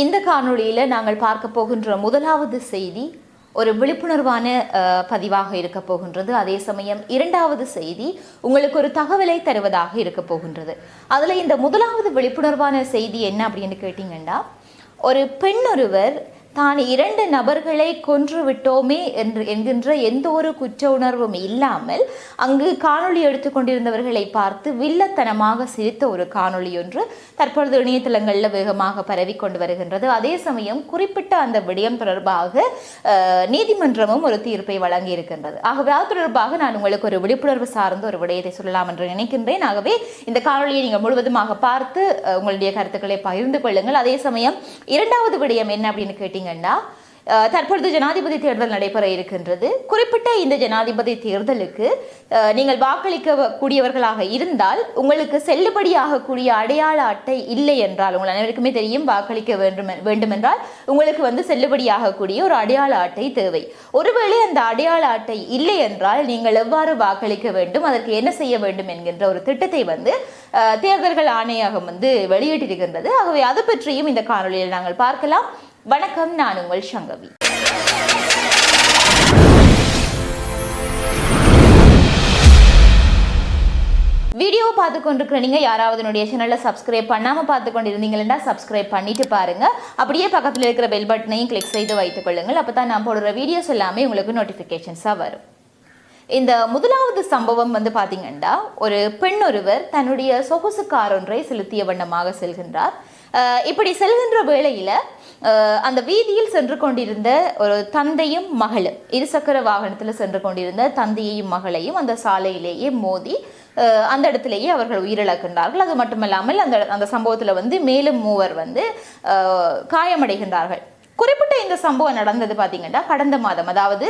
இந்த காணொளியில் நாங்கள் பார்க்க போகின்ற முதலாவது செய்தி ஒரு விழிப்புணர்வான பதிவாக இருக்க போகின்றது. அதே சமயம் இரண்டாவது செய்தி உங்களுக்கு ஒரு தகவலை தருவதாக இருக்க போகின்றது. அதில் இந்த முதலாவது விழிப்புணர்வான செய்தி என்ன அப்படின்னு கேட்டிங்கன்னா ஒரு பெண் ஒருவர் தான் இரண்டு நபர்களை கொன்று விட்டோமே என்று என்கின்ற எந்த ஒரு குற்ற உணர்வும் இல்லாமல் அங்கு காணொளி எடுத்துக்கொண்டிருந்தவர்களை பார்த்து வில்லத்தனமாக சிரித்த ஒரு காணொளி ஒன்று தற்பொழுது இணையதளங்களில் வேகமாக பரவி கொண்டு வருகின்றது. அதே சமயம் குறிப்பிட்ட அந்த விடயம் தொடர்பாக நீதிமன்றமும் ஒரு தீர்ப்பை வழங்கி இருக்கின்றது. ஆகவே அது தொடர்பாக நான் உங்களுக்கு ஒரு விழிப்புணர்வு சார்ந்த ஒரு விடயத்தை சொல்லலாம் என்று நினைக்கின்றேன். ஆகவே இந்த காணொளியை நீங்கள் முழுவதுமாக பார்த்து உங்களுடைய கருத்துக்களை பகிர்ந்து கொள்ளுங்கள். அதே சமயம் இரண்டாவது விடயம் என்ன அப்படின்னு கேட்டிங்கன்னா பார்த்தீங்கன்னா தற்பொழுது ஜனாதிபதி தேர்தல் நடைபெற இருக்கின்றது. குறிப்பிட்ட இந்த ஜனாதிபதி தேர்தலுக்கு நீங்கள் வாக்களிக்க கூடியவர்களாக இருந்தால் உங்களுக்கு செல்லுபடியாகக்கூடிய அடையாள அட்டை இல்லை என்றால் உங்கள் அனைவருக்குமே தெரியும் வாக்களிக்க வேண்டும் வேண்டுமென்றால் உங்களுக்கு வந்து செல்லுபடியாகக்கூடிய ஒரு அடையாள அட்டை தேவை. ஒருவேளை அந்த அடையாள அட்டை இல்லை என்றால் நீங்கள் எவ்வாறு வாக்களிக்க வேண்டும் அதற்கு என்ன செய்ய வேண்டும் என்கின்ற ஒரு திட்டத்தை வந்து தேர்தல்கள் ஆணையகம் வந்து வெளியிட்டிருக்கின்றது. ஆகவே அது பற்றியும் இந்த காணொலியில் நாங்கள் பார்க்கலாம். வணக்கம் நான் உங்கள் சங்கவி. வீடியோ பார்த்து கொண்டிருக்கிற நீங்கள் யாராவது என்னுடைய சேனலை சப்ஸ்கிரைப் பண்ணாமல் பார்த்து கொண்டிருந்தீங்கன்னா சப்ஸ்கிரைப் பண்ணிட்டு பாருங்க. அப்படியே பக்கத்தில் இருக்கிற பெல் பட்டனையும் கிளிக் செய்து வைத்துக் கொள்ளுங்கள். அப்பதான் நான் போடுற வீடியோஸ் எல்லாமே உங்களுக்கு நோட்டிஃபிகேஷன்ஸாக வரும். இந்த முதலாவது சம்பவம் வந்து பார்த்தீங்கன்னா ஒரு பெண் ஒருவர் தன்னுடைய சொகுசு கார் ஒன்றை செலுத்திய வண்ணமாக செல்கின்றார். இப்படி செல்கின்ற வேளையில் அந்த வீதியில் சென்று கொண்டிருந்த ஒரு தந்தையும் மகளும் இருசக்கர வாகனத்தில் சென்று கொண்டிருந்த தந்தையையும் மகளையும் அந்த சாலையிலேயே மோதி அந்த இடத்துலையே அவர்கள் உயிரிழக்கின்றார்கள். அது மட்டுமல்லாமல் அந்த அந்த சம்பவத்தில் வந்து மேலும் மூவர் வந்து காயமடைகின்றார்கள். குறிப்பிட்ட இந்த சம்பவம் நடந்தது பார்த்தீங்கன்னா கடந்த மாதம் அதாவது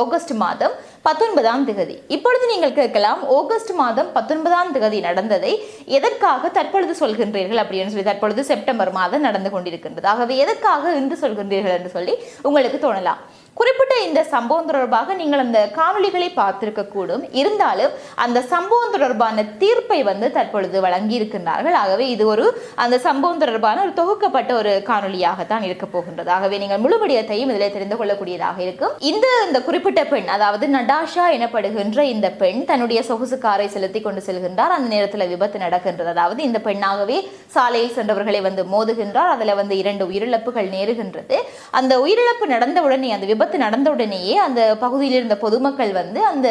ஆகஸ்ட் மாதம் பத்தொன்பதாம் திகதி. இப்பொழுது நீங்கள் கேட்கலாம் ஆகஸ்ட் மாதம் பத்தொன்பதாம் திகதி நடந்ததை எதற்காக தற்பொழுது சொல்கின்றீர்கள் அப்படின்னு சொல்லி தற்பொழுது செப்டம்பர் மாதம் நடந்து கொண்டிருக்கின்றது. ஆகவே எதற்காக இன்று சொல்கின்றீர்கள் என்று சொல்லி உங்களுக்கு தோணலாம். குறிப்பிட்ட இந்த சம்பவம் தொடர்பாக நீங்கள் அந்த காணொளிகளை பார்த்திருக்க கூடும் இருந்தாலும் அந்த சம்பவம் தொடர்பான தீர்ப்பை வந்து தற்பொழுது வழங்கி இருக்கின்றார்கள் ஆகவே இது ஒரு அந்த சம்பவம் தொடர்பான ஒரு தொகுக்கப்பட்ட ஒரு காணொளியாகத்தான் இருக்க போகின்றது. ஆகவே நீங்கள் முழு விடயத்தையும் இதில் தெரிந்து கொள்ளக்கூடியதாக இருக்கும். இந்த இந்த குறிப்பிட்ட பெண் அதாவது நடாஷா எனப்படுகின்ற இந்த பெண் தன்னுடைய சொகுசு காரை செலுத்தி கொண்டு செல்கின்றார். அந்த நேரத்தில் விபத்து நடக்கின்றது. அதாவது இந்த பெண்ணாகவே சாலையில் சென்றவர்களை வந்து மோதுகின்றார். அதில் வந்து இரண்டு உயிரிழப்புகள் நேருகின்றது. அந்த உயிரிழப்பு நடந்தவுடனே அந்த விபத்து நடந்த உடனேயே அந்த பகுதியில் இருந்த பொதுமக்கள் வந்து அந்த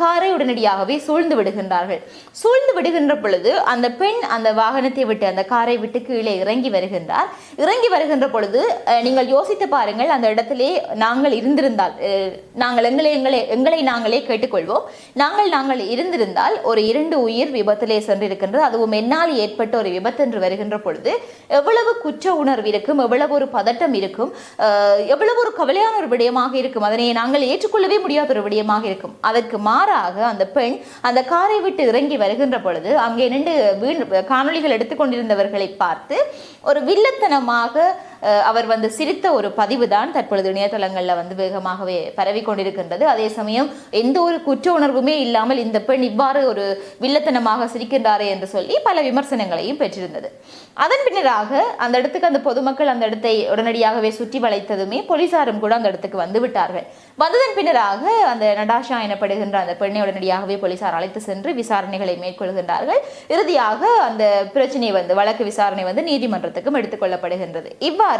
காரை உடனடியாகவே சூழ்ந்து விடுகின்றார்கள். சூழ்ந்து விடுகின்ற பொழுது அந்த பெண் அந்த வாகனத்தை விட்டு அந்த காரை விட்டு கீழே இறங்கி வருகின்றார். இறங்கி வருகின்ற பொழுது நீங்கள் யோசித்து பாருங்கள் அந்த இடத்திலே நாங்கள் இருந்திருந்தால் நாங்கள் எங்களை எங்களை எங்களை நாங்களே கேட்டுக்கொள்வோம். நாங்கள் நாங்கள் இருந்திருந்தால் ஒரு இரண்டு உயிர் விபத்திலே சென்றிருக்கின்றது. அதுவும் என்னால் ஏற்பட்ட ஒரு விபத்து என்று வருகின்ற பொழுது எவ்வளவு குற்ற உணர்வு இருக்கும் எவ்வளவு ஒரு பதட்டம் இருக்கும் எவ்வளவு ஒரு கவலையான ஒரு விடயமாக இருக்கும். அதனை நாங்கள் ஏற்றுக்கொள்ளவே முடியாத ஒரு விடயமாக இருக்கும். அதற்கு மாறாக அந்த பெண் அந்த காரை விட்டு இறங்கி வருகின்ற பொழுது அங்கே நின்று வீண் காணொளிகள் எடுத்துக்கொண்டிருந்தவர்களை பார்த்து ஒரு வில்லத்தனமாக அவர் வந்து சிரித்த ஒரு பதிவு தான் தற்பொழுது இணையதளங்களில் வந்து வேகமாகவே பரவி கொண்டிருக்கின்றது அதே சமயம் எந்த ஒரு குற்ற உணர்வுமே இல்லாமல் இந்த பெண் இவ்வாறு ஒரு வில்லத்தனமாக சிரிக்கின்றாரே என்று சொல்லி பல விமர்சனங்களையும் பெற்றிருந்தது. அதன் பின்னராக அந்த இடத்துக்கு அந்த பொதுமக்கள் அந்த இடத்தை உடனடியாகவே சுற்றி வளைத்ததுமே போலீசாரும் கூட அந்த இடத்துக்கு வந்து விட்டார்கள். வந்ததன் பின்னராக அந்த நடாஷா எனப்படுகின்ற அந்த பெண்ணை உடனடியாகவே போலீசார் அழைத்து சென்று விசாரணைகளை மேற்கொள்கின்றார்கள். இறுதியாக அந்த பிரச்சனை வந்து வழக்கு விசாரணை வந்து நீதிமன்றத்துக்கும் எடுத்துக்கொள்ளப்படுகின்றது இவ்வாறு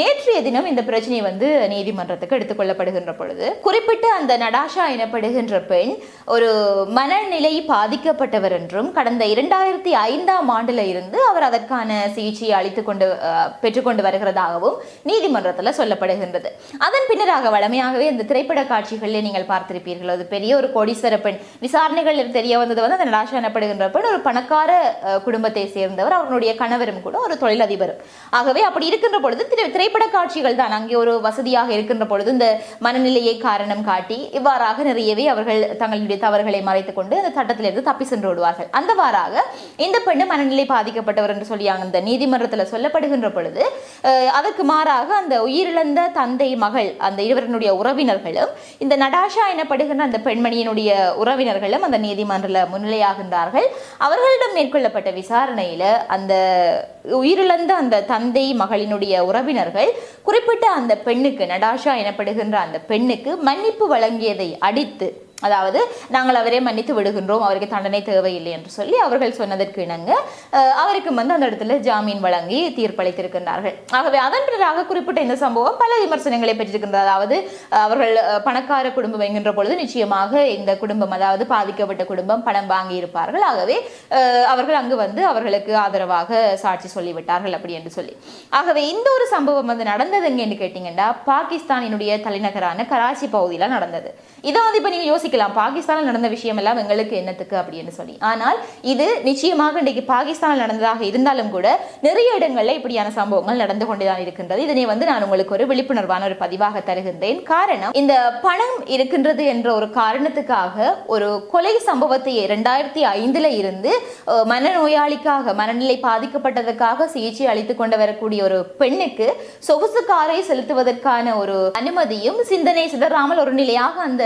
நேற்றைய தினம் இந்த பிரச்சனை வந்து நீதிமன்றத்துக்கு எடுத்துக்கொள்ளப்படுகின்ற பொழுது குறிப்பிட்டு அந்த நடாஷா எனப்படுகின்ற பெண் ஒரு மனநிலை பாதிக்கப்பட்டவர் என்றும் கடந்த இரண்டாயிரத்தி ஐந்தாம் ஆண்டுல இருந்து அவர் அதற்கான சிகிச்சையை அளித்து கொண்டு பெற்றுக்கொண்டு வருகிறதாகவும் நீதிமன்றத்தில் சொல்லப்படுகின்றது. அதன் பின்னராக வழமையாகவே இந்த திரைப்பட காட்சிகளில் நீங்கள் பார்த்திருப்பீர்கள். அது பெரிய ஒரு கோடீஸ்வர பெண். விசாரணைகள் தெரிய வந்தது வந்து அந்த நடாஷா எனப்படுகின்ற பெண் ஒரு பணக்கார குடும்பத்தை சேர்ந்தவர். அவருடைய கணவரும் கூட ஒரு தொழிலதிபரும். ஆகவே அப்படி இருக்கின்ற பொழுது திரை- திரைப்பட காட்சிகள் தான் அங்கே ஒரு வசதியாக இருக்கின்ற பொழுது இந்த மனநிலையை காரணம் காட்டி இவ்வாறாக நிறையவே அவர்கள் தங்களுடைய தவறுகளை மறைத்துக் கொண்டு அந்த சட்டத்திலிருந்து தப்பி சென்று விடுவார்கள். அந்தவாறாக இந்த பெண்ணு மனநிலை பாதிக்கப்பட்டவர் என்று சொல்லி அந்த நீதிமன்றத்தில் சொல்லப்படுகின்ற பொழுது அதற்கு மாறாக அந்த உயிரிழந்த தந்தை மகள் அந்த இருவரினுடைய உறவினர்களும் இந்த நடாஷா எனப்படுகின்ற அந்த பெண்மணியினுடைய உறவினர்களும் அந்த நீதிமன்றத்தில் முன்னிலையாகின்றார்கள். அவர்களிடம் மேற்கொள்ளப்பட்ட விசாரணையில் அந்த உயிரிழந்த அந்த தந்தை மகளினுடைய உறவினர்கள் குறிப்பிட்ட அந்த பெண்ணுக்கு நடாஷா எனப்படுகின்ற அந்த பெண்ணுக்கு மன்னிப்பு வழங்கியதை அடித்து அதாவது நாங்கள் அவரை மன்னித்து விடுகின்றோம் அவருக்கு தண்டனை தேவையில்லை என்று சொல்லி அவர்கள் சொன்னதற்கு இணங்க அவருக்கு வந்து அந்த இடத்துல ஜாமீன் வழங்கி தீர்ப்பளித்திருக்கின்றார்கள். ஆகவே அதன் பிறகாக குறிப்பிட்ட இந்த சம்பவம் பல விமர்சனங்களை பெற்றிருக்கின்றது. அதாவது அவர்கள் பணக்கார குடும்பம் என்கின்ற பொழுது நிச்சயமாக இந்த குடும்பம் அதாவது பாதிக்கப்பட்ட குடும்பம் பணம் வாங்கி இருப்பார்கள் ஆகவே அஹ், அவர்கள் அங்கு வந்து அவர்களுக்கு ஆதரவாக சாட்சி சொல்லிவிட்டார்கள் அப்படி என்று சொல்லி. ஆகவே இந்த ஒரு சம்பவம் வந்து நடந்தது எங்கேன்னு கேட்டீங்கன்னா பாகிஸ்தானினுடைய தலைநகரான கராச்சி பகுதியில் நடந்தது. இதை வந்து இப்ப நீங்க யோசிக்கலாம். பாகிஸ்தானில் நடந்த விஷயம் எல்லாம் எங்களுக்கு என்னத்துக்கு அப்படின்னு சொல்லி. ஆனால் இது நிச்சயமாக இன்றைக்கு பாகிஸ்தானில் நடந்ததாக இருந்தாலும் கூட நிறைய இடங்களில் இப்படியான சம்பவங்கள் நடந்து கொண்டுதான் இருக்கின்றது. இதனை வந்து நான் உங்களுக்கு ஒரு விழிப்புணர்வான ஒரு பதிவாக தருகின்றேன். காரணம் இந்த பணம் இருக்கின்றது என்ற ஒரு காரணத்துக்காக ஒரு கொலை சம்பவத்தை இரண்டாயிரத்தி ஐந்துல இருந்து மனநோயாளிக்காக மனநிலை பாதிக்கப்பட்டதற்காக சிகிச்சை அளித்துக் கொண்டு வரக்கூடிய ஒரு பெண்ணுக்கு சொகுசு காரை செலுத்துவதற்கான ஒரு அனுமதியும் சிந்தனை சிதறாமல் ஒரு நிலையாக அந்த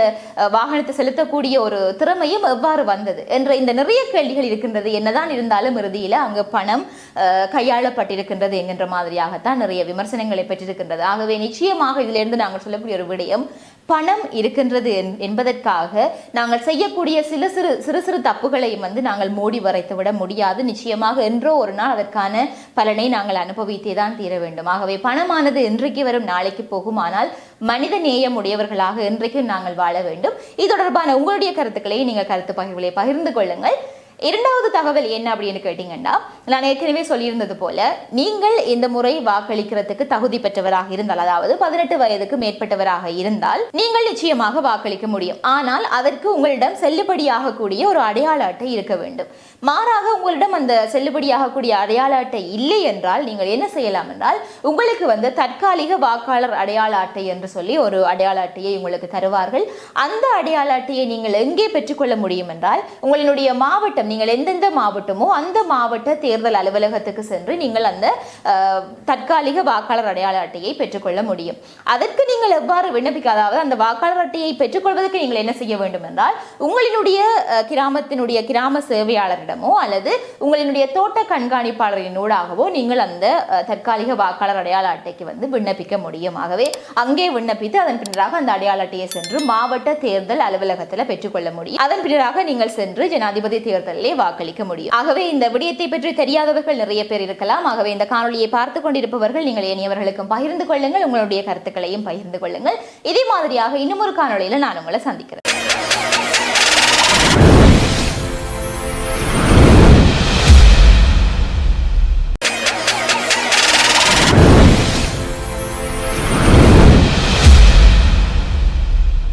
வாகனத்தை வாகனத்தை செலுத்தக்கூடிய ஒரு திறமையும் எவ்வாறு வந்தது என்ற இந்த நிறைய கேள்விகள் இருக்கின்றது. என்னதான் இருந்தாலும் இறுதியில் அங்கு பணம் கையாளப்பட்டிருக்கின்றது என்கின்ற மாதிரியாகத்தான் நிறைய விமர்சனங்களை பெற்றிருக்கின்றது. ஆகவே நிச்சயமாக இதிலிருந்து நாங்கள் சொல்லக்கூடிய ஒரு விடயம் பணம் இருக்கின்றது என்- என்பதற்காக நாங்கள் செய்யக்கூடிய சில சிறு சிறு சிறு தப்புகளையும் வந்து நாங்கள் மூடி வரைத்து விட முடியாது. நிச்சயமாக என்றோ ஒரு நாள் அதற்கான பலனை நாங்கள் அனுபவித்தே தான் தீர வேண்டும். ஆகவே பணமானது இன்றைக்கு வரும் நாளைக்கு போகும். ஆனால் மனித நேயம் உடையவர்களாக இன்றைக்கு நாங்கள் வாழ வேண்டும். இது தொடர்பான உங்களுடைய கருத்துக்களை நீங்கள் கருத்து பகிர்வுகளை பகிர்ந்து கொள்ளுங்கள். இரண்டாவது தகவல் என்ன அப்படின்னு கேட்டீங்கன்னா நான் ஏற்கனவே சொல்லியிருந்தது போல நீங்கள் இந்த முறை வாக்களிக்கிறதுக்கு தகுதி பெற்றவராக இருந்தால் அதாவது பதினெட்டு வயதுக்கு மேற்பட்டவராக இருந்தால் நீங்கள் நிச்சயமாக வாக்களிக்க முடியும். ஆனால் அதற்கு உங்களிடம் செல்லுபடியாகக்கூடிய ஒரு அடையாள அட்டை இருக்க வேண்டும். மாறாக உங்களிடம் அந்த செல்லுபடியாகக்கூடிய அடையாள அட்டை இல்லை என்றால் நீங்கள் என்ன செய்யலாம் என்றால் உங்களுக்கு வந்து தற்காலிக வாக்காளர் அடையாள அட்டை என்று சொல்லி ஒரு அடையாள அட்டையை உங்களுக்கு தருவார்கள். அந்த அடையாள அட்டையை நீங்கள் எங்கே பெற்றுக்கொள்ள முடியும் என்றால் உங்களுடைய மாவட்டம் நீங்கள் எந்தெந்த மாவட்டமோ அந்த மாவட்ட தேர்தல் அலுவலகத்துக்கு சென்று நீங்கள் அந்த தற்காலிக வாக்காளர் அடையாள அட்டையை பெற்றுக்கொள்ள முடியும். அதற்கு நீங்கள் எவ்வாறு விண்ணப்பிக்க அதாவது அந்த வாக்காளர் அட்டையை பெற்றுக்கொள்வதற்கு நீங்கள் என்ன செய்ய வேண்டும் என்றால் உங்களினுடைய கிராமத்தினுடைய கிராம சேவையாளரிடமோ அல்லது உங்களினுடைய தோட்ட கண்காணிப்பாளரின் ஊடாகவோ நீங்கள் அந்த தற்காலிக வாக்காளர் அடையாள அட்டைக்கு வந்து விண்ணப்பிக்க முடியும். ஆகவே அங்கே விண்ணப்பித்து அதன் பின்னராக அந்த அடையாள அட்டையை சென்று மாவட்ட தேர்தல் அலுவலகத்தில் பெற்றுக்கொள்ள முடியும். அதன் பின்னராக நீங்கள் சென்று ஜனாதிபதி தேர்தல் தேர்தலிலே வாக்களிக்க முடியும். ஆகவே இந்த விடயத்தை பற்றி தெரியாதவர்கள் நிறைய பேர் இருக்கலாம். ஆகவே இந்த காணொலியை பார்த்து கொண்டிருப்பவர்கள் நீங்கள் இனியவர்களுக்கும் பகிர்ந்து கொள்ளுங்கள். உங்களுடைய கருத்துக்களையும் பகிர்ந்து கொள்ளுங்கள். இதே மாதிரியாக இன்னும் ஒரு காணொலியில் நான் உங்களை சந்திக்கிறேன்.